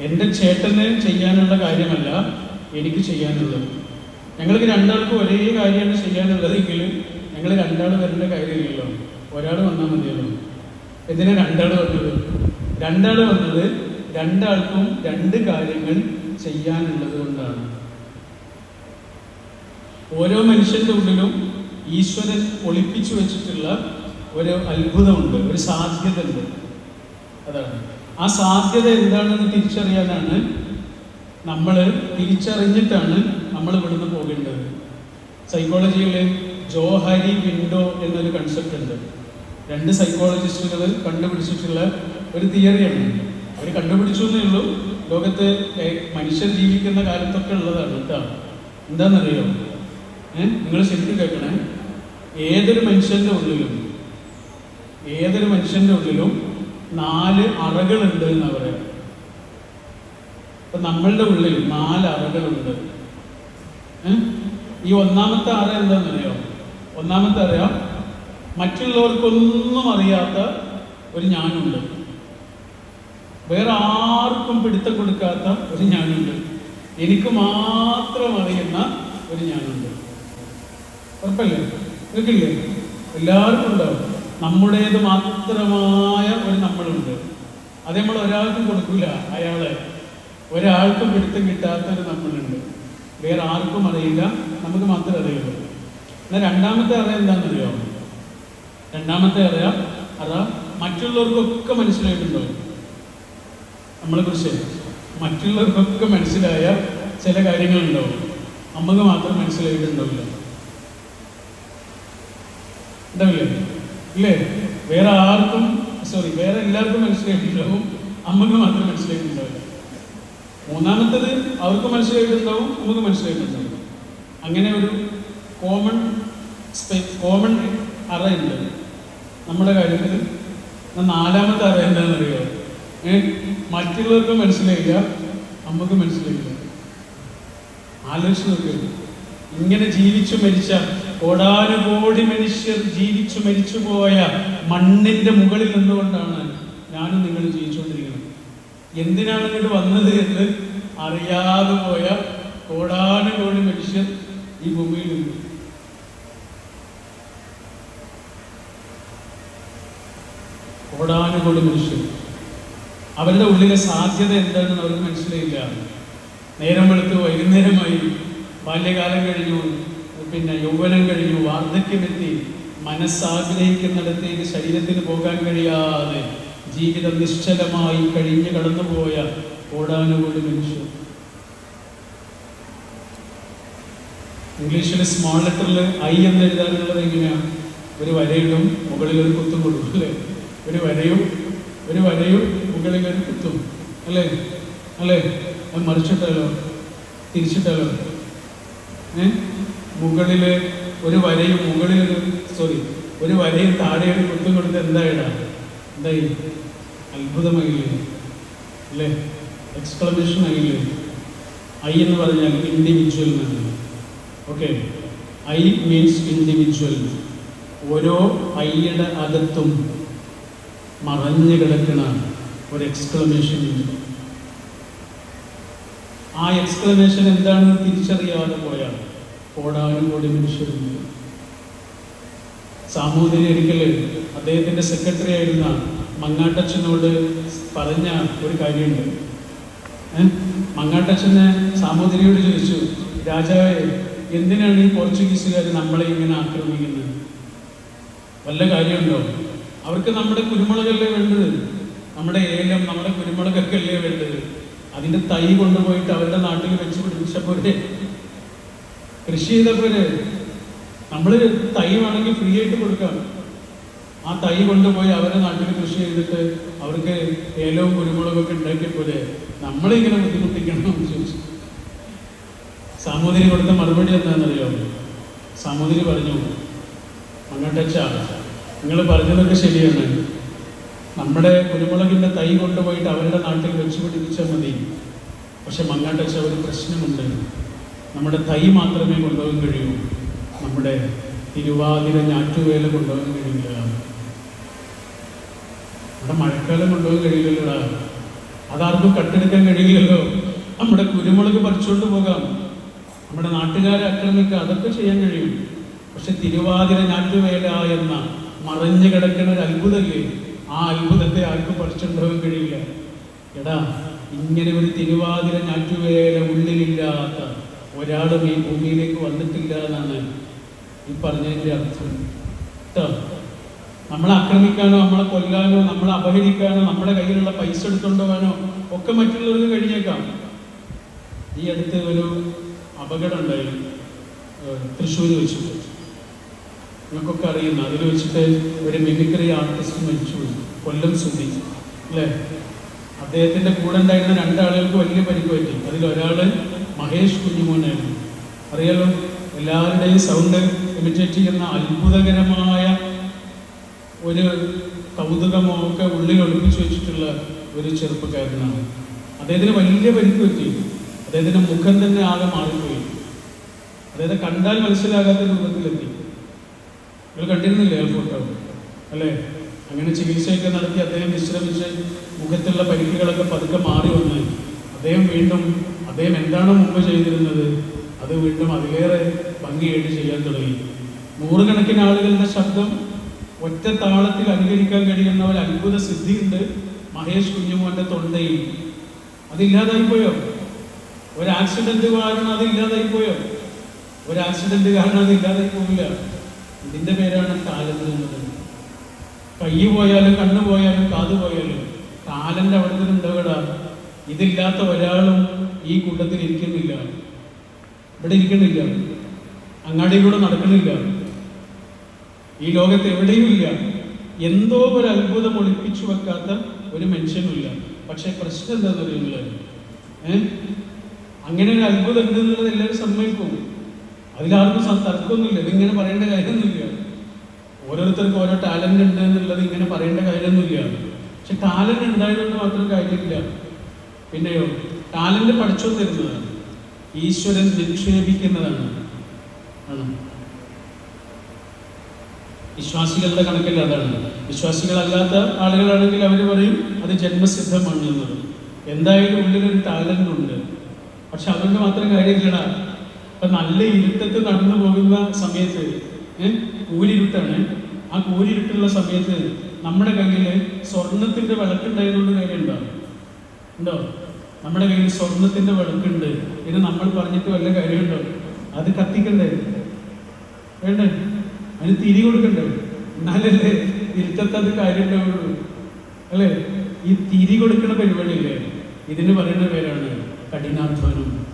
എന്റെ ചേട്ടന് ചെയ്യാനുള്ള കാര്യമല്ല എനിക്ക് ചെയ്യാനുള്ളത്. ഞങ്ങൾക്ക് രണ്ടാൾക്കും ഒരേ കാര്യമാണ് ചെയ്യാനുള്ളതെങ്കിൽ ഞങ്ങൾ രണ്ടാൾ വരേണ്ട കാര്യമില്ലല്ലോ. ഒരാൾ വന്നാൽ മതിയല്ലോ. എന്തിനാണ് രണ്ടാൾ വന്നത്? രണ്ടാൾ വന്നത് രണ്ടാൾക്കും രണ്ട് കാര്യങ്ങൾ ചെയ്യാനുള്ളത് കൊണ്ടാണ്. ഓരോ മനുഷ്യന്റെ ഉള്ളിലും ഈശ്വരൻ ഒളിപ്പിച്ചു വെച്ചിട്ടുള്ള ഒരു അത്ഭുതമുണ്ട് ഒരു സാധ്യത ഉണ്ട് അതാണ്. ആ സാധ്യത എന്താണെന്ന് തിരിച്ചറിയാനാണ് നമ്മൾ തിരിച്ചറിഞ്ഞിട്ടാണ് നമ്മൾ ഇവിടുന്ന് പോകേണ്ടത്. സൈക്കോളജിയിൽ ജോഹരി വിൻഡോ എന്നൊരു കൺസെപ്റ്റ് ഉണ്ട്. രണ്ട് സൈക്കോളജിസ്റ്റുകൾ കണ്ടുപിടിച്ചിട്ടുള്ള ഒരു തിയറിയാണ് അവർ കണ്ടുപിടിച്ചു എന്നേ ഉള്ളൂ. ലോകത്ത് മനുഷ്യർ ജീവിക്കുന്ന കാലത്തൊക്കെ ഉള്ളതാണ് കേട്ടോ. എന്താണെന്നറിയോ? ഏഹ് നിങ്ങൾ ശരിക്കും കേൾക്കണേ. ഏതൊരു മനുഷ്യന്റെ ഉള്ളിലും ഏതൊരു മനുഷ്യന്റെ ഉള്ളിലും നാല് അറകളുണ്ട് എന്നാ പറയാ. അപ്പൊ നമ്മളുടെ ഉള്ളിൽ നാല് അറകളുണ്ട്? ഈ ഒന്നാമത്തെ അറ എന്താണെന്നറിയോ ഒന്നാമത്തെ അറിയാം മറ്റുള്ളവർക്കൊന്നും അറിയാത്ത ഒരു ഞാനുണ്ട്. വേറെ ആർക്കും പിടുത്തം കൊടുക്കാത്ത ഒരു ഞാനുണ്ട്. എനിക്ക് മാത്രം അറിയുന്ന ഒരു ഞാനുണ്ട്. ഉറപ്പല്ലേ? നിൽക്കില്ലേ എല്ലാവർക്കും ഉണ്ടാവും. നമ്മുടേത് മാത്രമായ ഒരു നമ്മളുണ്ട്. അത് നമ്മൾ ഒരാൾക്കും കൊടുക്കില്ല അയാളെ. ഒരാൾക്കും പിടുത്തം കിട്ടാത്ത ഒരു നമ്മളുണ്ട്. വേറെ ആർക്കും അറിയില്ല നമുക്ക് മാത്രമേ അറിയുള്ളൂ. എന്നാൽ രണ്ടാമത്തെ അറിയാം എന്താണെന്നറിയോ? രണ്ടാമത്തെ അറിയാം അതാ മറ്റുള്ളവർക്കൊക്കെ മനസ്സിലായിട്ടുണ്ടോ? നമ്മളെ കുറിച്ച് മറ്റുള്ളവർക്കൊക്കെ മനസ്സിലായ ചില കാര്യങ്ങളുണ്ടാവും നമുക്ക് മാത്രം മനസ്സിലായിട്ടുണ്ടാവില്ല. ഉണ്ടാവില്ലേ? ഇല്ലേ വേറെ ആർക്കും സോറി വേറെ എല്ലാവർക്കും മനസ്സിലായിട്ടുണ്ടാവും അമ്മയ്ക്ക് മാത്രം മനസ്സിലായിട്ടുണ്ടാവില്ല മൂന്നാമത്തത് അവർക്ക് മനസ്സിലായിട്ടുണ്ടാവും നമുക്ക് മനസ്സിലായിട്ടുണ്ടാവും. അങ്ങനെ ഒരു കോമൺ കോമൺ അറയുണ്ട് നമ്മുടെ കാര്യത്തിൽ നാലാമത്തെ അറ എന്താണെന്നറിയോ? ഏ? മറ്റുള്ളവർക്ക് മനസ്സിലായില്ല നമുക്ക് മനസ്സിലായില്ല. ആലോചിച്ച് നോക്ക്. ഇങ്ങനെ ജീവിച്ചു മരിച്ച കോടാനുകോടി മനുഷ്യർ ജീവിച്ചു മരിച്ചു പോയ മണ്ണിന്റെ മുകളിൽ നിന്നുകൊണ്ടാണ് ഞാനും നിങ്ങൾ ജീവിച്ചുകൊണ്ടിരിക്കുന്നത്. എന്തിനാണ് ഇങ്ങോട്ട് വന്നത് എന്ന് അറിയാതെ പോയ കോടാനുകോടി മനുഷ്യർ ഈ ഭൂമിയിൽ നിന്നു. കോടാനുകോടി മനുഷ്യർ. അവരുടെ ഉള്ളിലെ സാധ്യത എന്താണെന്ന് അവർക്ക് മനസ്സിലായില്ല. നേരം വെളുത്ത് വൈകുന്നേരമായി ബാല്യകാലം കഴിഞ്ഞു. പിന്നെ യൗവനം കഴിഞ്ഞു വാർദ്ധക്യമെത്തി മനസ്സാഗ്രഹിക്കുന്നിടത്തേക്ക് ശരീരത്തിന് പോകാൻ കഴിയാതെ ജീവിതം നിശ്ചലമായി കഴിഞ്ഞു കടന്നുപോയ ഓടാനുകൂടി മനുഷ്യൻ ഇംഗ്ലീഷിൽ സ്മോൾ ലെറ്ററിൽ ഐ എന്ന് എഴുതാനുള്ളത് എങ്ങനെയാണ് ഒരു വരയിടും മുകളിൽ ഒരു കുത്തും കൊടുക്കും അല്ലേ? ഒരു വരയും ഒരു വരയും മുകളിൽ ഒരു കുത്തും അല്ലേ? അല്ലേ? അത് മറിച്ചിട്ടാലോ? തിരിച്ചിട്ടാലോ? ഏ? മുകളിൽ ഒരു വരയും മുകളിൽ സോറി ഒരു വരയും താഴെയും കൊടുത്തു കൊടുത്ത് എന്താ ഇടാ? എന്തായി അത്ഭുതമായില്ലേ? അല്ലേ? എക്സ്ക്ലമേഷൻ ആയില്ലേ? ഐ എന്ന് പറഞ്ഞാൽ ഇൻഡിവിജ്വൽ എന്നാണ് ഓക്കെ ഐ മീൻസ് ഇൻഡിവിജ്വൽ ഓരോ ഐയുടെ അകത്തും മറഞ്ഞു കിടക്കണ ഒരു എക്സ്ക്ലമേഷൻ ഉണ്ട് ആ എക്സ്ക്ലമേഷൻ എന്താണെന്ന് തിരിച്ചറിയാതെ പോയാൽ? കോടാനും കോടി മനുഷ്യരുണ്ട്. സാമൂതിരി ഒരിക്കൽ അദ്ദേഹത്തിന്റെ സെക്രട്ടറി ആയിരുന്ന മങ്ങാട്ടച്ഛനോട് പറഞ്ഞ ഒരു കാര്യമുണ്ട്. മങ്ങാട്ടച്ഛനെ സാമൂതിരിയോട് ചോദിച്ചു രാജാവേ എന്തിനാണ് ഈ പോർച്ചുഗീസുകാർ നമ്മളെ ഇങ്ങനെ ആക്രമിക്കുന്നത്? വല്ല കാര്യമുണ്ടോ? അവർക്ക് നമ്മുടെ കുരുമുളകല്ലേ വേണ്ടത്? നമ്മുടെ ഏലം നമ്മുടെ കുരുമുളകൊക്കെ അല്ലേ വേണ്ടത്? അതിന്റെ തൈ കൊണ്ടുപോയിട്ട് അവരുടെ നാട്ടിൽ വെച്ച് പിടിപ്പിച്ചപ്പോരെ കൃഷി ചെയ്തപ്പോൾ നമ്മൾ തൈ വേണമെങ്കിൽ ഫ്രീ ആയിട്ട് കൊടുക്കാം ആ തൈ കൊണ്ടുപോയി അവരുടെ നാട്ടിൽ കൃഷി ചെയ്തിട്ട് അവർക്ക് ഏലവും കുരുമുളകും കുരുമുളകൊക്കെ ഉണ്ടാക്കിയപ്പോലെ നമ്മളിങ്ങനെ ബുദ്ധിമുട്ടിക്കണം എന്ന് ചോദിച്ചു സാമൂതിരി കൊടുത്ത മറുപടി എന്താണെന്നറിയോ? സാമൂതിരി പറഞ്ഞു മണ്ണട്ടച്ച നിങ്ങൾ പറഞ്ഞതൊക്കെ ശരിയാണ്. നമ്മുടെ കുരുമുളകിന്റെ തൈ കൊണ്ടുപോയിട്ട് അവരുടെ നാട്ടിൽ വെച്ച് പിടിപ്പിച്ചാൽ മതി. പക്ഷെ മങ്ങാട്ടച്ച ഒരു പ്രശ്നമുണ്ട്. നമ്മുടെ തൈ മാത്രമേ കൊണ്ടുപോകാൻ കഴിയൂ. നമ്മുടെ തിരുവാതിര ഞാറ്റുവേല കൊണ്ടുപോകാൻ കഴിയില്ല. നമ്മുടെ മഴക്കാലം കൊണ്ടുപോകാൻ കഴിയില്ലല്ലോ അതാർക്കും കട്ടെടുക്കാൻ കഴിയില്ലല്ലോ. നമ്മുടെ കുരുമുളക് പറിച്ചുകൊണ്ട് പോകാം. നമ്മുടെ നാട്ടുകാരെ ആക്രമിക്കുക അതൊക്കെ ചെയ്യാൻ കഴിയും. പക്ഷെ തിരുവാതിര ഞാറ്റുവേല എന്ന മറിഞ്ഞു കിടക്കുന്ന ഒരു അത്ഭുതമല്ലേ ആ അത്ഭുതത്തെ ആർക്കും പറിച്ചുകൊണ്ടുപോകാൻ കഴിയില്ല. എടാ ഇങ്ങനെ ഒരു തിരുവാതിര ഞാറ്റുവേല ഉള്ളിലില്ലാത്ത ഒരാളും ഈ ഭൂമിയിലേക്ക് വന്നിട്ടില്ല എന്നാണ് ഈ പറഞ്ഞതിന്റെ അർത്ഥം. നമ്മളെ ആക്രമിക്കാനോ നമ്മളെ കൊല്ലാനോ നമ്മളെ അപഹരിക്കാനോ നമ്മുടെ കയ്യിലുള്ള പൈസ എടുത്തുകൊണ്ടുപോകാനോ ഒക്കെ മറ്റുള്ളവർക്ക് കഴിഞ്ഞേക്കാം. ഈ അടുത്ത് ഒരു അപകടം ഉണ്ടായിരുന്നു. തൃശ്ശൂർ വെച്ചിട്ട്. നിങ്ങൾക്കൊക്കെ അറിയുന്നു അതിൽ വെച്ചിട്ട് ഒരു മിമിക്രി ആർട്ടിസ്റ്റ് മരിച്ചു. കൊല്ലം സുധി. അല്ലേ? അദ്ദേഹത്തിന്റെ കൂടെ ഉണ്ടായിരുന്ന രണ്ടാളുകൾക്ക് വലിയ പരിക്ക് പറ്റി അതിലൊരാൾ മഹേഷ് കുഞ്ഞുമോനായിരുന്നു അറിയാലോ എല്ലാവരുടെയും സൗണ്ട് ഇമിറ്റേറ്റ് ചെയ്യുന്ന അത്ഭുതകരമായ ഒരു കൗതുകമോ ഒക്കെ ഉള്ളിൽ ഒളിപ്പിച്ചു വെച്ചിട്ടുള്ള ഒരു ചെറുപ്പക്കാരനാണ്. അദ്ദേഹത്തിന് വലിയ പരിക്ക് പറ്റി. അദ്ദേഹത്തിന്റെ മുഖം തന്നെ ആകെ മാറിപ്പോയി. അദ്ദേഹത്തെ കണ്ടാൽ മനസ്സിലാകാത്ത രൂപത്തിലെത്തി. നിങ്ങൾ കണ്ടിരുന്നില്ലേ ആ ഫോട്ടോ അല്ലേ? അങ്ങനെ ചികിത്സയൊക്കെ നടത്തി അദ്ദേഹം വിശ്രമിച്ച് മുഖത്തുള്ള പരിക്കുകളൊക്കെ പതുക്കെ മാറി വന്ന് അദ്ദേഹം വീണ്ടും അദ്ദേഹം എന്താണ് മുമ്പ് ചെയ്തിരുന്നത്? അത് വീണ്ടും അതിലേറെ ഭംഗിയായിട്ട് ചെയ്യാൻ തുടങ്ങി. നൂറുകണക്കിന് ആളുകളുടെ ശബ്ദം ഒറ്റ താളത്തിൽ അനുകരിക്കാൻ കഴിയുന്ന ഒരു അത്ഭുത സിദ്ധിയുണ്ട് മഹേഷ് കുഞ്ഞുമോന്റെ തൊണ്ടയിൽ. അതില്ലാതായി പോയോ ഒരു ആക്സിഡന്റ് കാരണം അത് ഇല്ലാതായി പോയോ ഒരു ആക്സിഡന്റ് കാരണം അത് ഇല്ലാതായി പോകില്ല ഇതിന്റെ പേരാണ് ടാലന്റ് എന്നത് കൈ പോയാലും കണ്ണു പോയാലും കാത് പോയാലും ടാലന്റ് അവിടെ നിന്ന് ഉണ്ടാകടാ ഇതില്ലാത്ത ഒരാളും ഈ കൂട്ടത്തിൽ ഇരിക്കുന്നില്ല. ഇവിടെ ഇരിക്കുന്നില്ല. അങ്ങാടിയിലൂടെ നടക്കുന്നില്ല. ഈ ലോകത്ത് എവിടെയും ഇല്ല. എന്തോ ഒരു അത്ഭുതം ഒളിപ്പിച്ചു വെക്കാത്ത ഒരു മനുഷ്യനുമില്ല. പക്ഷെ പ്രശ്നം എന്താണെന്ന് അറിയുന്നത് അങ്ങനെ ഒരു അത്ഭുതം ഉണ്ട് എന്നുള്ളത് എല്ലാവരും സമ്മതിക്കും. അതിലാർക്കും തർക്കമൊന്നുമില്ല. ഇതിങ്ങനെ പറയേണ്ട കാര്യമൊന്നുമില്ല. ഓരോരുത്തർക്കും ഓരോ ടാലന്റ് ഉണ്ട് എന്നുള്ളത് ഇങ്ങനെ പറയേണ്ട കാര്യമൊന്നുമില്ല. പക്ഷെ ടാലന്റ് ഉണ്ടായതുകൊണ്ട് മാത്രം കാര്യമില്ല. പിന്നെയോ ടാലന്റ് പഠിച്ചു തരുന്നതാണ് ഈശ്വരൻ നിക്ഷേപിക്കുന്നതാണ്. വിശ്വാസികളുടെ കണക്കിൽ അതാണ്. വിശ്വാസികളല്ലാത്ത ആളുകളാണെങ്കിൽ അവർ പറയും അത് ജന്മസിദ്ധമാണ് എന്നത്. എന്തായാലും ഉള്ളിലൊരു ടാലന്റ് ഉണ്ട്. പക്ഷെ അതുകൊണ്ട് മാത്രം കാര്യമില്ലടാ. ഇപ്പം നല്ല ഇരുട്ടത്ത് നടന്നു പോകുന്ന സമയത്ത് കൂലിരുട്ടാണ്. ആ കൂലിരുട്ടുള്ള സമയത്ത് നമ്മുടെ കയ്യിൽ സ്വർണത്തിന്റെ വിളക്കുണ്ടായതുകൊണ്ട് കാര്യമുണ്ടോ? ഉണ്ടോ? നമ്മുടെ കയ്യിൽ സ്വർണത്തിന്റെ വിളക്കുണ്ട്. ഇത് നമ്മൾ പറഞ്ഞിട്ട് വല്ല കാര്യമുണ്ടോ? അത് കത്തിക്കണ്ടേ? വേണ്ടേ? അതിന് തിരി കൊടുക്കണ്ടേ? എന്നാലല്ലേ തിരിച്ചത്തത് കാര്യമുണ്ടാവുള്ളൂ. അല്ലേ? ഈ തിരി കൊടുക്കുന്ന പരിപാടിയില്ലേ? ഇതിന് പറയുന്ന പേരാണ് കഠിനാധ്വാനം.